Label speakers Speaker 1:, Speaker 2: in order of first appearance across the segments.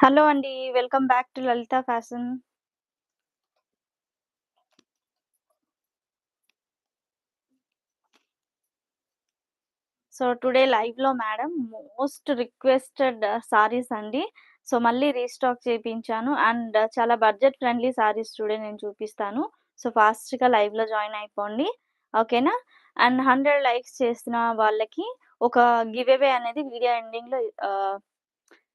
Speaker 1: Hello అండి. Welcome back to Lalitha fashion. So, today లైవ్‌లో madam most requested saris అండి. So, మళ్ళీ రీస్టాక్ చేపించాను. అండ్ చాలా బడ్జెట్ ఫ్రెండ్లీ సారీస్ టుడే నేను చూపిస్తాను. సో, ఫాస్ట్‌గా లైవ్‌లో జాయిన్ అయిపోండి. ఓకేనా? అండ్ 100 లైక్స్ చేసిన వాళ్ళకి ఒక గివ్ అవే అనేది వీడియో ఎండింగ్‌లో ఆహ్,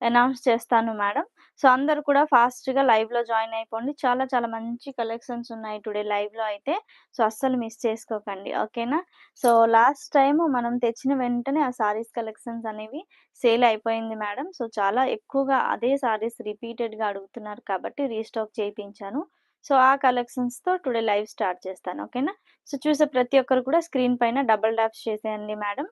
Speaker 1: అనౌన్స్ చేస్తాను మేడం. సో, అందరు కూడా ఫాస్ట్‌గా లైవ్‌లో జాయిన్ అయిపోండి. చాలా చాలా మంచి కలెక్షన్స్ ఉన్నాయి టుడే లైవ్‌లో అయితే. సో, అస్సలు మిస్ చేసుకోకండి. ఓకేనా? సో, లాస్ట్ టైం మనం తెచ్చిన వెంటనే ఆ సారీస్ కలెక్షన్స్ అనేవి సేల్ అయిపోయింది మేడం. సో, చాలా ఎక్కువగా అదే సారీస్ రిపీటెడ్‌గా అడుగుతున్నారు కాబట్టి రీస్టాక్ చేయించాను సో, ఆ కలెక్షన్స్తో టుడే లైవ్ స్టార్ట్ చేస్తాను. ఓకేనా? సో, చూసే ప్రతి ఒక్కరు కూడా స్క్రీన్ పైన డబుల్ ట్యాప్స్ చేసేయండి మేడం.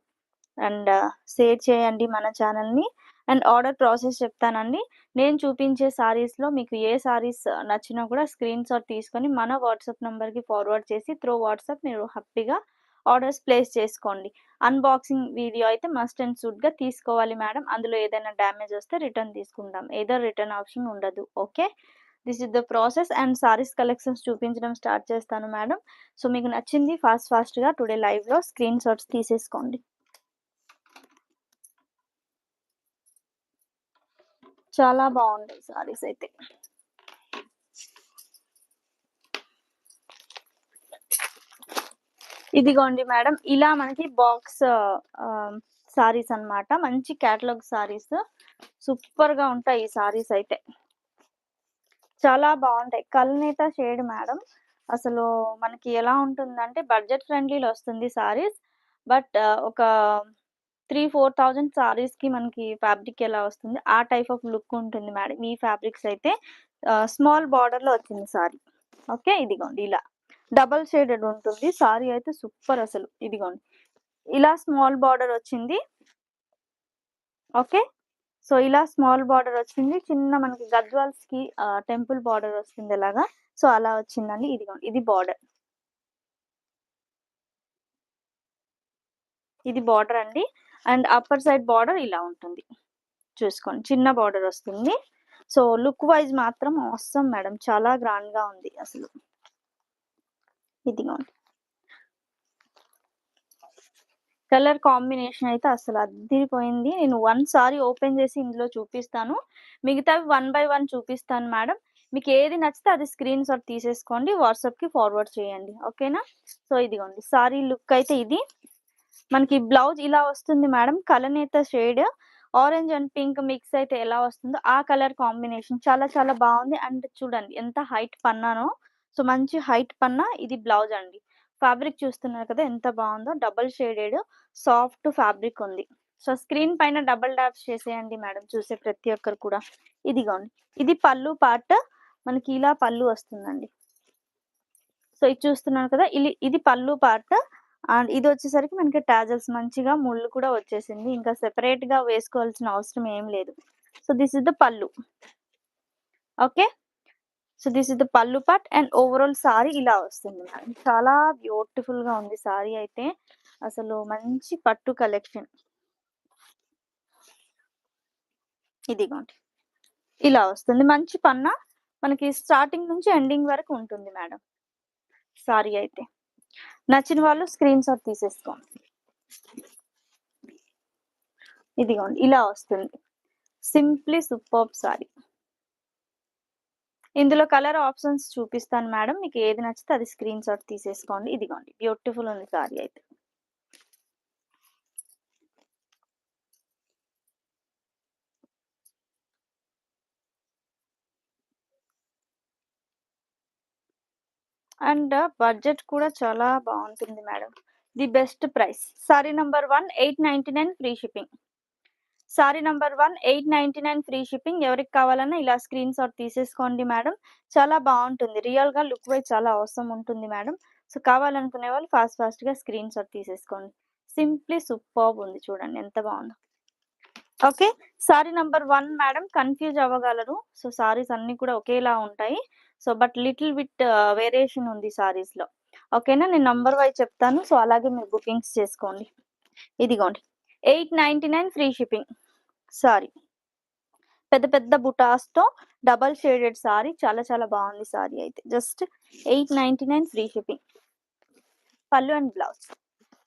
Speaker 1: అండ్ షేర్ చేయండి మన ఛానల్ని అండ్ ఆర్డర్ ప్రాసెస్ చెప్తానండి. నేను చూపించే సారీస్‌లో మీకు ఏ సారీస్ నచ్చినా కూడా స్క్రీన్ షాట్ తీసుకొని మన వాట్సాప్ నెంబర్కి ఫార్వర్డ్ చేసి త్రూ వాట్సాప్ మీరు హ్యాపీగా ఆర్డర్స్ ప్లేస్ చేసుకోండి. అన్బాక్సింగ్ వీడియో అయితే మస్ట్ అండ్ సూట్గా తీసుకోవాలి మేడం. అందులో ఏదైనా డ్యామేజ్ వస్తే రిటర్న్ తీసుకుంటాం. ఏదో రిటర్న్ ఆప్షన్ ఉండదు. Okay. This is the process and saris collections చూపించడం స్టార్ట్ చేస్తాను మేడం. సో, మీకు నచ్చింది ఫాస్ట్ ఫాస్ట్‌గా టుడే లైవ్‌లో స్క్రీన్ షాట్స్ తీసేసుకోండి. చాలా బాగుంటాయి సారీస్ అయితే. ఇదిగోండి మేడం. ఇలా మనకి బాక్స్ సారీస్ అన్నమాట. మంచి క్యాటలాగ్ సారీస్. సూపర్‌గా ఉంటాయి ఈ సారీస్ అయితే. చాలా బాగుంటాయి. కల్నేత షేడ్ మేడం. అసలు మనకి ఎలా ఉంటుందంటే బడ్జెట్ ఫ్రెండ్లీలో వస్తుంది సారీస్. బట్ ఒక 3, 4000 సారీస్‌కి మనకి ఫ్యాబ్రిక్ ఎలా వస్తుంది ఆ టైప్ ఆఫ్ లుక్ ఉంటుంది మేడం. ఈ ఫ్యాబ్రిక్స్ అయితే ఆహ్, స్మాల్ బార్డర్‌లో వచ్చింది సారీ. ఓకే. ఇదిగోండి ఇలా. డబుల్ షేడెడ్ ఉంటుంది. సారీ అయితే సూపర్ అసలు. ఇదిగోండి. ఇలా స్మాల్ బార్డర్ వచ్చింది. ఓకే. సో, ఇలా స్మాల్ బార్డర్ వచ్చింది. చిన్న మనకి గద్వాల్స్‌కి ఆహ్, టెంపుల్ బార్డర్ వస్తుంది ఎలాగా సో, అలా వచ్చిందండి. ఇదిగోండి. ఇది బార్డర్. ఇది బార్డర్ అండి. అండ్ అప్పర్ సైడ్ బార్డర్ ఇలా ఉంటుంది. చూసుకోండి. చిన్న బార్డర్ వస్తుంది. సో, లుక్ వైజ్ మాత్రం అవసరం మేడం. చాలా గ్రాండ్‌గా ఉంది అసలు. ఇదిగోండి. కలర్ కాంబినేషన్ అయితే అసలు అద్దిరిపోయింది. నేను వన్ సారీ ఓపెన్ చేసి ఇందులో చూపిస్తాను. మిగతావి వన్ బై వన్ చూపిస్తాను మేడం. మీకు ఏది నచ్చితే అది స్క్రీన్ షాట్ తీసేసుకోండి. వాట్సాప్‌కి ఫార్వర్డ్ చేయండి. ఓకేనా? సో, ఇదిగోండి. సారీ లుక్ అయితే ఇది. మనకి బ్లౌజ్ ఇలా వస్తుంది madam. కలనేత shade orange and pink mix అయితే ఎలా వస్తుందో ఆ కలర్ కాంబినేషన్ చాలా చాలా బాగుంది. అండ్ చూడండి ఎంత హైట్ పన్నానో. సో, మంచి హైట్ పన్నా. ఇది బ్లౌజ్ అండి. ఫ్యాబ్రిక్ చూస్తున్నారు కదా ఎంత బాగుందో. డబుల్ షేడెడ్ సాఫ్ట్ ఫ్యాబ్రిక్ ఉంది. సో, స్క్రీన్ పైన డబుల్ డాప్స్ చేసేయండి మేడం. చూసే ప్రతి ఒక్కరు కూడా. ఇదిగోండి. ఇది పళ్ళు పార్ట్. మనకి ఇలా పళ్ళు వస్తుందండి. సో, ఇది చూస్తున్నారు కదా! ఇది ఇది పళ్ళు పార్ట్. అండ్ ఇది వచ్చేసరికి మనకి టాజల్స్ మంచిగా ముళ్ళు కూడా వచ్చేసింది. ఇంకా సెపరేట్‌గా వేసుకోవాల్సిన అవసరం ఏం లేదు. So, this is the pallu okay. So, this is the pallu part and overall sari ఇలా వస్తుంది మేడం. చాలా బ్యూటిఫుల్‌గా ఉంది సారీ అయితే. అసలు మంచి పట్టు కలెక్షన్. ఇదిగోండి. ఇలా వస్తుంది. మంచి పన్నా. మనకి స్టార్టింగ్ నుంచి ఎండింగ్ వరకు ఉంటుంది మేడం. సారీ అయితే. నచ్చిన వాళ్ళు స్క్రీన్ షాట్ తీసేసుకోండి. ఇదిగోండి. ఇలా వస్తుంది. Simply superb sari. ఇందులో కలర్ ఆప్షన్స్ చూపిస్తాను మేడం. మీకు ఏది నచ్చితే అది స్క్రీన్ షాట్ తీసేసుకోండి. ఇదిగోండి. బ్యూటిఫుల్ ఉంది సారీ అయితే. అండ్ బడ్జెట్ కూడా చాలా బాగుంటుంది madam. The best price. Sari number 1 899 free shipping. Sari number 1 899 free shipping. ఎవరికి కావాలన్నా ఇలా స్క్రీన్ షాట్ తీసేసుకోండి మేడం. చాలా బాగుంటుంది. రియల్‌గా లుక్ వైజ్ చాలా అవసరం ఉంటుంది మేడం. సో, కావాలనుకునే వాళ్ళు ఫాస్ట్ ఫాస్ట్‌గా స్క్రీన్ షాట్ తీసేసుకోండి. సింప్లీ సూపర్బ్ ఉంది చూడండి ఎంత బాగుందో. Okay. Sari number one madam confuse అవ్వగలరు. So, saris అన్నీ కూడా ఒకేలా ఉంటాయి. So, but little bit variation ఉంది సారీస్‌లో. ఓకేనా? నేను నంబర్ వైజ్ చెప్తాను. సో, అలాగే మీరు బుకింగ్స్ చేసుకోండి. ఇదిగోండి. 899 ఫ్రీ షిప్పింగ్. సారీ. పెద్ద పెద్ద బుటాస్‌తో డబుల్ షేడెడ్ సారీ చాలా చాలా బాగుంది సారీ అయితే. Just 899 free shipping. Pallu and blouse.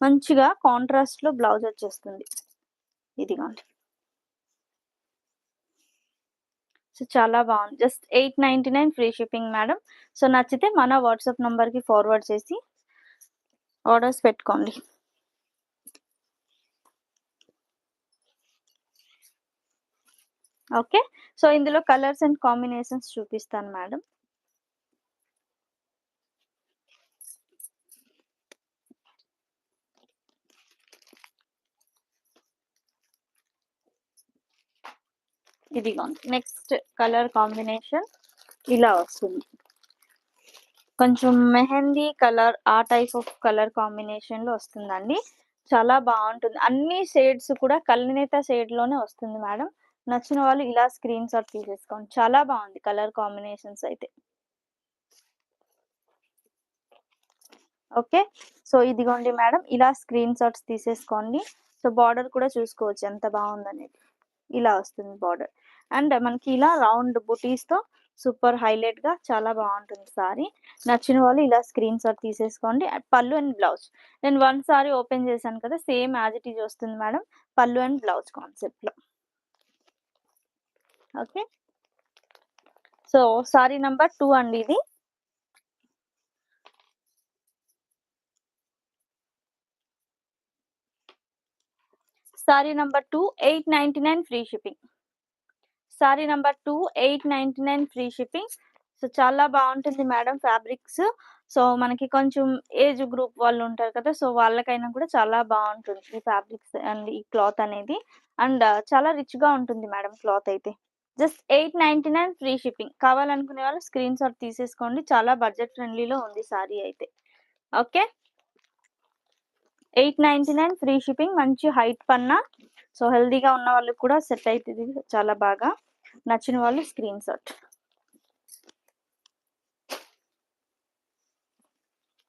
Speaker 1: మంచిగా కాంట్రాస్ట్‌లో బ్లౌజ్ వచ్చేస్తుంది. ఇదిగోండి. సో, చాలా బాగుంది. Just 899 free shipping madam. So, నచ్చితే మన వాట్సాప్ నంబర్‌కి ఫార్వర్డ్ చేసి ఆర్డర్స్ పెట్టుకోండి. ఓకే. సో, ఇందులో కలర్స్ అండ్ కాంబినేషన్స్ చూపిస్తాను మేడం. ఇదిగోండి. నెక్స్ట్ కలర్ కాంబినేషన్ ఇలా వస్తుంది. కొంచెం మెహందీ కలర్ ఆ టైప్ ఆఫ్ కలర్ కాంబినేషన్‌లో వస్తుందండి. చాలా బాగుంటుంది అన్ని షేడ్స్ కూడా కల్నేత షేడ్‌లోనే వస్తుంది మేడం. నచ్చిన వాళ్ళు ఇలా స్క్రీన్ షాట్ తీసేసుకోండి. చాలా బాగుంది కలర్ కాంబినేషన్స్ అయితే. ఓకే. సో, ఇదిగోండి మేడం. ఇలా స్క్రీన్ షాట్స్ తీసేసుకోండి. సో, బార్డర్ కూడా చూసుకోవచ్చు ఎంత బాగుందనేది ఇలా వస్తుంది బార్డర్. అండ్ మనకి ఇలా రౌండ్ బుటీస్‌తో సూపర్ హైలైట్‌గా చాలా బాగుంటుంది సారీ. నచ్చిన వాళ్ళు ఇలా స్క్రీన్ షాట్ తీసేసుకోండి. Pallu and blouse. నేను వన్ సారీ ఓపెన్ చేశాను కదా! సేమ్ యాజ్ ఇట్ ఈజ్ వస్తుంది మేడం. పళ్ళు అండ్ బ్లౌజ్ కాన్సెప్ట్‌లో. Okay. So, sari number two అండి ఇది. Sari number 2 899 free shipping. Sari number 2 899 free shipping. So, చాలా బాగుంటుంది మేడం ఫ్యాబ్రిక్స్. సో, మనకి కొంచెం ఏజ్ గ్రూప్ వాళ్ళు ఉంటారు కదా! సో, వాళ్ళకైనా కూడా చాలా బాగుంటుంది ఈ ఫ్యాబ్రిక్స్ అండ్ ఈ క్లాత్ అనేది. అండ్ చాలా రిచ్‌గా ఉంటుంది మేడం క్లాత్ అయితే. Just 899 free shipping. కావాలనుకునే వాళ్ళు స్క్రీన్ షాట్ తీసేసుకోండి. చాలా బడ్జెట్ ఫ్రెండ్లీలో ఉంది సారీ అయితే. ఓకే. 899 free shipping. మంచి హైట్ పన్నా. సో, హెల్దీగా ఉన్న వాళ్ళకి కూడా సెట్ అవుతుంది చాలా బాగా. నచ్చిన వాళ్ళు స్క్రీన్ షాట్.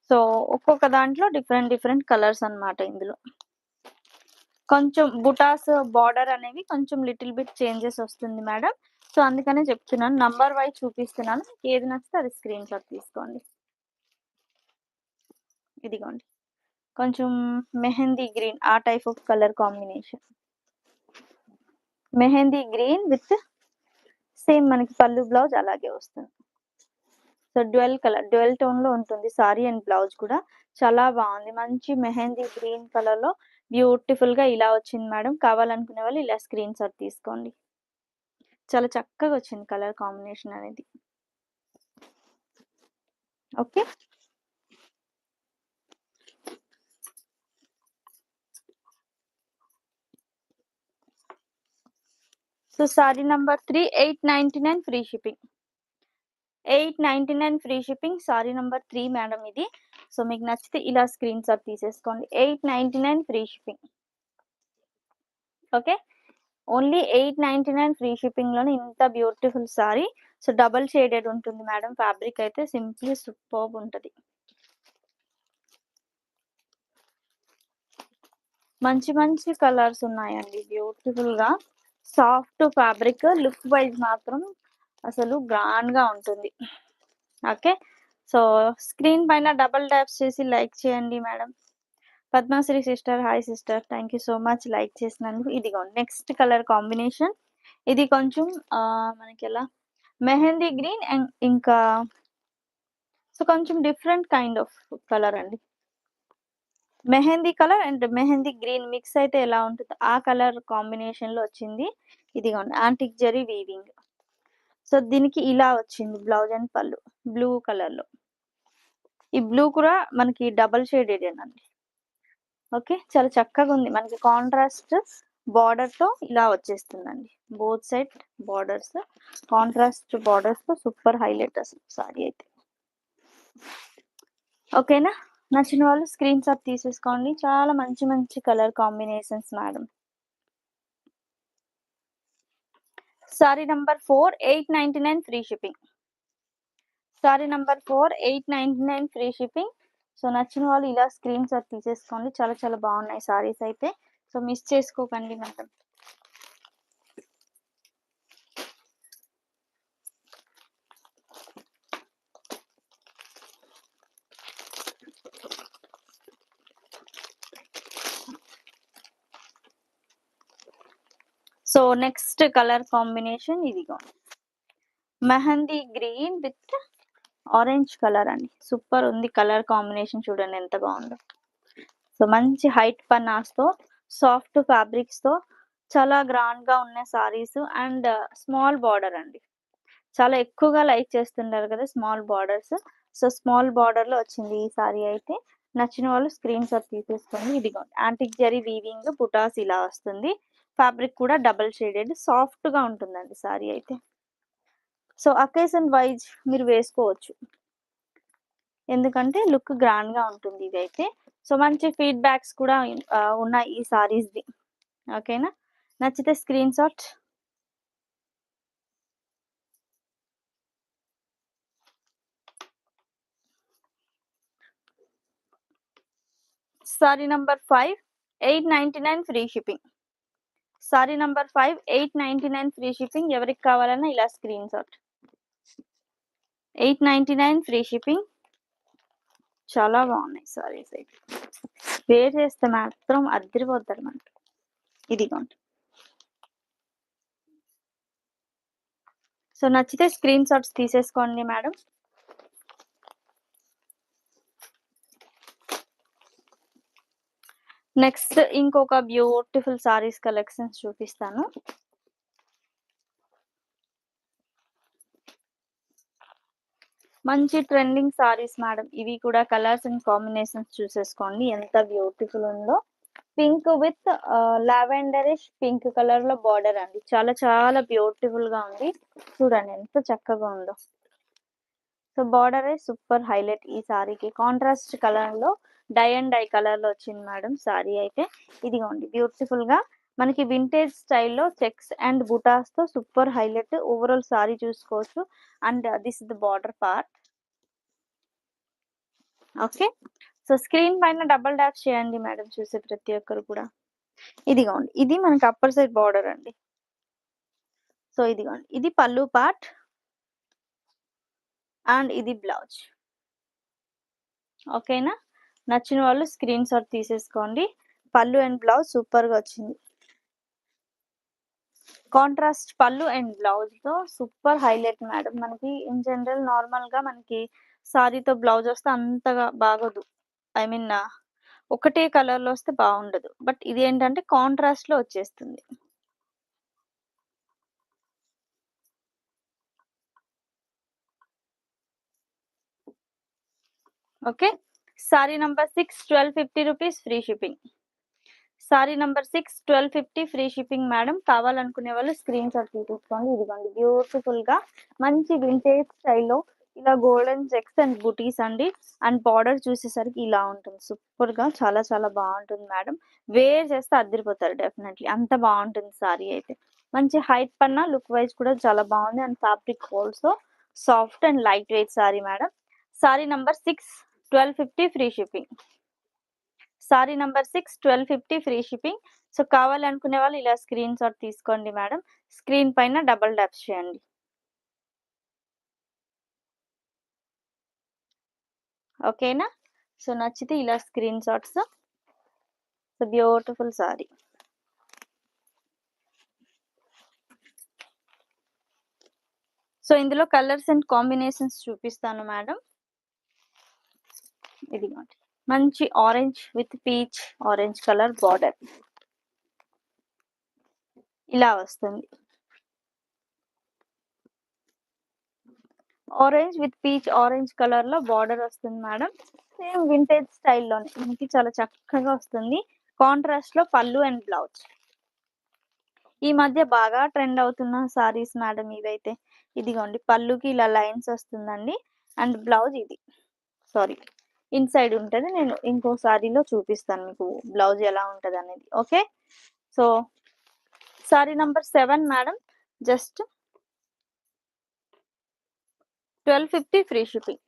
Speaker 1: సో, ఒక్కొక్క దాంట్లో డిఫరెంట్ డిఫరెంట్ కలర్స్ అన్నమాట ఇందులో. కొంచెం బుటాస్ బార్డర్ అనేవి కొంచెం లిటిల్ బిట్ చేంజెస్ వస్తుంది మేడం. సో, అందుకనే చెప్తున్నాను. నంబర్ వైజ్ చూపిస్తున్నాను. ఏది నచ్చితే అది స్క్రీన్ షాట్ తీసుకోండి. ఇదిగోండి. కొంచెం మెహందీ గ్రీన్ ఆ type of colour combination. Mehndi green with same మనకి పళ్ళు బ్లౌజ్ అలాగే వస్తుంది. సో, డ్యూయల్ కలర్ డువల్ టోన్లో ఉంటుంది సారీ అండ్ బ్లౌజ్ కూడా. చాలా బాగుంది మంచి మెహందీ గ్రీన్ కలర్లో బ్యూటిఫుల్గా ఇలా వచ్చింది మేడం. కావాలనుకునే వాళ్ళు ఇలా స్క్రీన్ షాట్ తీసుకోండి. చాలా చక్కగా వచ్చింది కలర్ కాంబినేషన్ అనేది. Okay. So, sari number 3 899 free shipping. 899 free shipping. Sari number three madam ఇది. సో, మీకు నచ్చితే ఇలా స్క్రీన్ షాట్ తీసేసుకోండి. 899 free shipping. Okay. Only 899 free షిప్పింగ్‌లోనే ఇంత beautiful sari. So, double shaded ఉంటుంది మేడం ఫ్యాబ్రిక్ అయితే సింప్లీ సూపర్ ఉంటుంది మంచి మంచి కలర్స్ ఉన్నాయండి బ్యూటిఫుల్‌గా. సాఫ్ట్ ఫ్యాబ్రిక్ లుక్ వైజ్ మాత్రం అసలు గ్రాండ్గా ఉంటుంది. ఓకే. సో, స్క్రీన్ పైన డబుల్ ట్యాప్స్ చేసి లైక్ చేయండి madam. Padmasri sister hi sister. Thank you so much like చేసినందుకు. ఇదిగో నెక్స్ట్ కలర్ కాంబినేషన్. ఇది కొంచెం మనకి ఎలా మెహందీ గ్రీన్ అండ్ ఇంకా సో, కొంచెం డిఫరెంట్ కైండ్ ఆఫ్ కలర్ అండి. Mehndi colour and mehndi green mix అయితే ఎలా ఉంటుందో ఆ కలర్ కాంబినేషన్లో వచ్చింది. ఇదిగోండి ఆంటిక్ జరీ వీవింగ్. సో, దీనికి ఇలా వచ్చింది బ్లౌజ్ అండ్ పళ్ళు బ్లూ కలర్లో ఈ బ్లూ కూడా మనకి డబుల్ షేడెడేనండి. ఓకే. చాలా చక్కగా ఉంది మనకి కాంట్రాస్ట్ బార్డర్తో ఇలా వచ్చేస్తుందండి. బోత్ సైడ్ బార్డర్స్ కాంట్రాస్ట్ బార్డర్స్తో సూపర్ హైలైట్ అసలు సారీ అయితే. ఓకేనా? నచ్చిన వాళ్ళు స్క్రీన్ షాట్ తీసేసుకోండి. చాలా మంచి మంచి colour combinations madam. Sari number 4 899 free shipping. Sari number 4 899 free shipping. So, నచ్చిన వాళ్ళు ఇలా స్క్రీన్ షాట్ తీసేసుకోండి. చాలా చాలా బాగున్నాయి సారీస్ అయితే. సో, మిస్ చేసుకోకండి madam. So next colour combination ఇదిగో. Mehndi green with orange colour అండి. సూపర్ ఉంది కలర్ కాంబినేషన్ చూడండి ఎంత బాగుందో. సో మంచి హైట్ పన్నాస్తో సాఫ్ట్ ఫ్యాబ్రిక్స్తో చాలా గ్రాండ్గా ఉన్న సారీస్ అండ్ స్మాల్ బార్డర్ అండి. చాలా ఎక్కువగా లైక్ చేస్తుంటారు కదా స్మాల్ బార్డర్స్ సో స్మాల్ బార్డర్లో వచ్చింది ఈ సారీ అయితే. నచ్చిన వాళ్ళు స్క్రీన్ షాట్ తీసేసుకోండి. ఇదిగోండి. యాంటిక్ జరీ వీవింగ్ బుటాస్ ఇలా వస్తుంది. ఫ్యాబ్రిక్ కూడా డబల్ షేడెడ్ సాఫ్ట్గా ఉంటుందండి సారీ అయితే. సో అకేషన్ వైజ్ మీరు వేసుకోవచ్చు. ఎందుకంటే లుక్ గ్రాండ్గా ఉంటుంది ఇది అయితే సో మంచి ఫీడ్బ్యాక్స్ కూడా ఉన్నాయి ఈ సారీస్ది. ఓకేనా? నచ్చితే screenshot. Sari number five eight ninety nine free shipping. Sari number five eight ninety nine free shipping ఎవరికి కావాలన్నా ఇలా screenshot eight ninety nine free shipping చాలా బాగున్నాయి. సారీస్ అయితే వేర్ చేస్తే మాత్రం అద్దరిపోతారు మనకి. ఇదిగోండి. సో నచ్చితే స్క్రీన్ షాట్స్ తీసేసుకోండి మేడం నెక్స్ట్ ఇంకొక బ్యూటిఫుల్ సారీస్ కలెక్షన్స్ చూపిస్తాను. మంచి ట్రెండింగ్ సారీస్ మేడం ఇవి కూడా కలర్స్ అండ్ కాంబినేషన్స్ చూసేసుకోండి. ఎంత బ్యూటిఫుల్ ఉందో. పింక్ విత్ లావెండరిష్ పింక్ కలర్లో బార్డర్ అండి. చాలా చాలా బ్యూటిఫుల్గా ఉంది. చూడండి ఎంత చక్కగా ఉందో. సో బార్డర్ సూపర్ హైలైట్ ఈ సారీకి కాంట్రాస్ట్ కలర్లో డై అండ్ డై కలర్లో వచ్చింది మేడం సారీ అయితే. ఇదిగోండి బ్యూటిఫుల్గా మనకి వింటేజ్ స్టైల్లో చెక్స్ అండ్ బుటాస్తో సూపర్ హైలైట్ ఓవరాల్ సారీ చూసుకోవచ్చు. And this is the border part. Okay so screen పైన డబల్ డాష్ చేయండి మేడం చూసే ప్రతి ఒక్కరు కూడా. ఇదిగోండి ఇది మనకి అప్పర్ సైడ్ బార్డర్ అండి. సో ఇదిగోండి ఇది పళ్ళు పార్ట్ అండ్ ఇది బ్లౌజ్. ఓకేనా? నచ్చిన వాళ్ళు స్క్రీన్ షాట్ తీసేసుకోండి. పళ్ళు అండ్ బ్లౌజ్ సూపర్గా వచ్చింది. కాంట్రాస్ట్ పళ్ళు అండ్ బ్లౌజ్తో సూపర్ హైలైట్ మేడం మనకి ఇన్ జనరల్ నార్మల్గా మనకి సారీతో బ్లౌజ్ వస్తే అంతగా బాగోదు. ఐ మీన్ ఒకటే కలర్లో వస్తే బాగుండదు. బట్ ఇది ఏంటంటే కాంట్రాస్ట్లో వచ్చేస్తుంది. Okay sari number six twelve fifty rupees free shipping sari number six twelve fifty free shipping madam కావాలనుకునే వాళ్ళు స్క్రీన్ షాట్ తీసుకోండి. ఇదిగోండి బ్యూటిఫుల్గా మంచి వింటేజ్ స్టైల్లో ఇలా గోల్డెన్ చెక్స్ అండ్ బుటీస్ అండి. అండ్ బార్డర్ చూసేసరికి ఇలా ఉంటుంది. సూపర్గా చాలా చాలా బాగుంటుంది మేడం వేర్ చేస్తే అద్దరిపోతారు డెఫినెట్లీ అంత బాగుంటుంది సారీ అయితే. మంచి హైట్ పన్నా లుక్ వైజ్ కూడా చాలా బాగుంది. And fabric also soft and light weight sari madam sari number six twelve fifty free shipping sari number six twelve fifty free shipping so కావాలనుకునే వాళ్ళు ఇలా స్క్రీన్ షాట్ తీసుకోండి మేడం స్క్రీన్ పైన double taps చేయండి. ఓకేనా సో నచ్చితే ఇలా screenshots so beautiful sari so ఇందులో కలర్స్ అండ్ కాంబినేషన్స్ చూపిస్తాను మేడం ఇదిగోండి మంచి orange with peach orange colour border ఇలా వస్తుంది. ఆరెంజ్ విత్ పీచ్ ఆరెంజ్ కలర్లో బార్డర్ వస్తుంది మేడం సేమ్ వింటేజ్ స్టైల్లోనే మనకి చాలా చక్కగా వస్తుంది. కాంట్రాస్ట్లో పళ్ళు అండ్ బ్లౌజ్ ఈ మధ్య బాగా ట్రెండ్ అవుతున్న సారీస్ మేడం ఇవైతే. ఇదిగోండి పళ్ళుకి ఇలా లైన్స్ వస్తుందండి. అండ్ బ్లౌజ్ ఇది. సారీ ఇన్సైడ్ ఉంటుంది నేను ఇంకో సారీలో చూపిస్తాను మీకు బ్లౌజ్ ఎలా ఉంటుంది అనేది okay? So sari number seven madam just twelve fifty free shipping.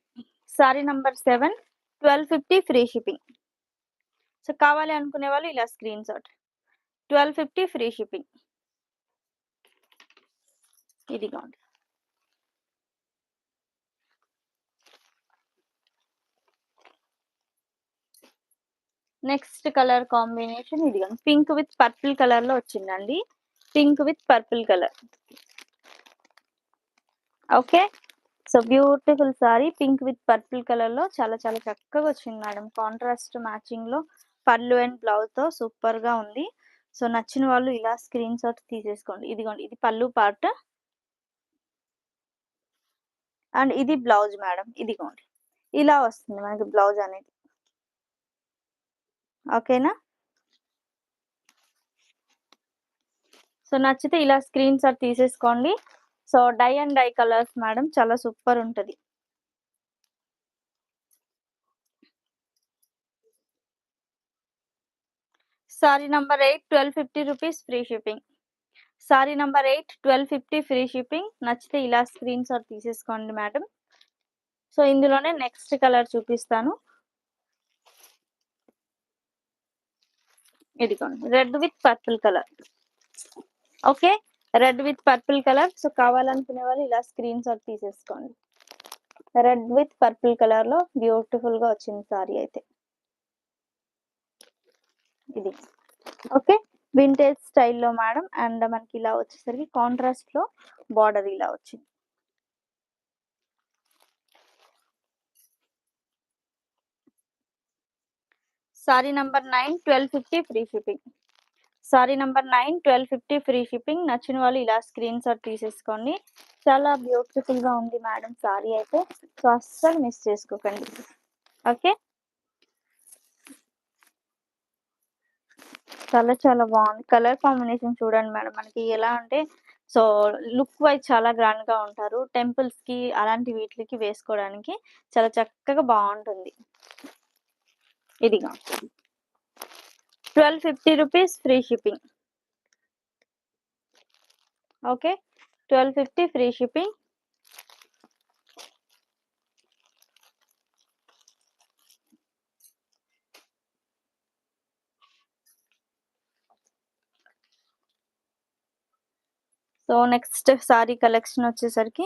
Speaker 1: Sari number seven twelve fifty free shipping. So కావాలి అనుకునే వాళ్ళు ఇలా screenshot. Twelve fifty free shipping. ఇదిగోండి. నెక్స్ట్ కలర్ కాంబినేషన్ ఇది పింక్ విత్ పర్పుల్ కలర్లో వచ్చిందండి. Pink with purple colour. Okay. So beautiful sari. Pink with purple కలర్లో చాలా చాలా చక్కగా వచ్చింది మేడం. కాంట్రాస్ట్ మ్యాచింగ్లో పళ్ళు అండ్ బ్లౌజ్తో సూపర్గా ఉంది. సో నచ్చిన వాళ్ళు ఇలా స్క్రీన్ షాట్ తీసేసుకోండి. ఇదిగోండి ఇది పళ్ళు పార్ట్. అండ్ ఇది బ్లౌజ్ మేడం. ఇదిగోండి. ఇలా వస్తుంది మనకి బ్లౌజ్ అనేది. ఓకేనా? సో నచ్చితే ఇలా స్క్రీన్ షాట్ తీసేసుకోండి. So dye and dye colours madam చాలా సూపర్ ఉంటది. Sari number eight twelve fifty rupees free shipping. Sari number eight twelve fifty free shipping. నచ్చితే ఇలా స్క్రీన్ షాట్ తీసేసుకోండి మేడం. సో ఇందులోనే నెక్స్ట్ కలర్ చూపిస్తాను. ఇదిగోండి red with purple colour. Okay? Red with purple colour. So కావాలనుకునే వాళ్ళు ఇలా screen shot తీసేసుకోండి. రెడ్ విత్ పర్పుల్ కలర్లో బ్యూటిఫుల్గా వచ్చింది సారీ అయితే. ఇది. ఓకే? వింటేజ్ స్టైల్లో మేడం. అండ్ మనకి ఇలా వచ్చేసరికి కాంట్రాస్ట్లో బార్డర్ ఇలా వచ్చింది. Sari number nine twelve fifty free shipping. Sari number nine twelve fifty free shipping. నచ్చిన వాళ్ళు ఇలా స్క్రీన్ షాట్ తీసేసుకోండి. చాలా బ్యూటిఫుల్గా ఉంది మేడం సారీ అయితే. సో అస్సలు మిస్ చేసుకోకండి. ఓకే? చాలా చాలా బాగుంది. కలర్ కాంబినేషన్ చూడండి మేడం. మనకి ఎలా అంటే సో లుక్ వైజ్ చాలా గ్రాండ్గా ఉంటారు. టెంపుల్స్కి అలాంటి వీటికి వేసుకోవడానికి చాలా చక్కగా బాగుంటుంది. ఇదిగా. Twelve fifty rupees free shipping. Okay twelve fifty free shipping. So next sari collection వచ్చేసరికి